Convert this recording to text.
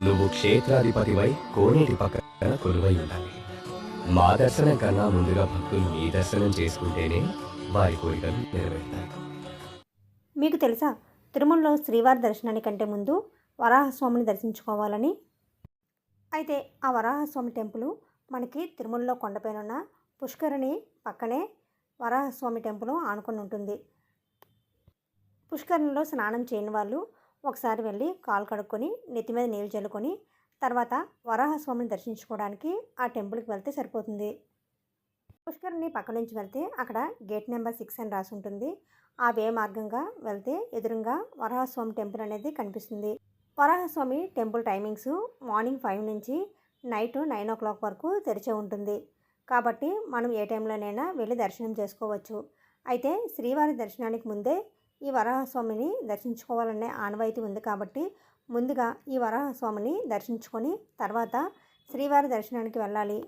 నువ్వు క్షేత్రాధిపతివై కోనేటి పక్కన కొలువై ఉండాలి. మా దర్శనం కన్నా ముందుగా భక్తులు నీ దర్శనం చేసుకుంటేనే వారి కోరికలు నెరవేరుతాయి. మీకు తెలుసా? తిరుమలలో శ్రీవారి దర్శనానికి కంటే ముందు వరాహస్వామిని దర్శించుకోవాలని. అయితే ఆ వరాహస్వామి టెంపుల్ మనకి తిరుమలలో కొండపైన ఉన్న పుష్కరిణి పక్కనే వరాహస్వామి టెంపుల్ ఆనుకొని ఉంటుంది. పుష్కరిణిలో స్నానం చేయని వాళ్ళు ఒకసారి వెళ్ళి కాలు కడుక్కొని నెత్తి మీద నీళ్ళు చల్లుకొని తర్వాత వరాహస్వామిని దర్శించుకోవడానికి ఆ టెంపుల్కి వెళ్తే సరిపోతుంది. పుష్కరిణి పక్క నుంచి వెళ్తే అక్కడ గేట్ నెంబర్ సిక్స్ అని రాసి ఉంటుంది. ఆ వే మార్గంగా వెళ్తే ఎదురుగా వరాహస్వామి టెంపుల్ అనేది కనిపిస్తుంది. Varahaswamy temple timings morning five నుంచి నైట్ నైన్ ఓ క్లాక్ వరకు తెరిచే ఉంటుంది. కాబట్టి మనం ఏ టైంలోనైనా వెళ్ళి దర్శనం చేసుకోవచ్చు. అయితే శ్రీవారి దర్శనానికి ముందే ఈ వరాహస్వామిని దర్శించుకోవాలనే ఆనవాయితీ ఉంది కాబట్టి ముందుగా ఈ వరాహస్వామిని దర్శించుకొని తర్వాత శ్రీవారి దర్శనానికి వెళ్ళాలి.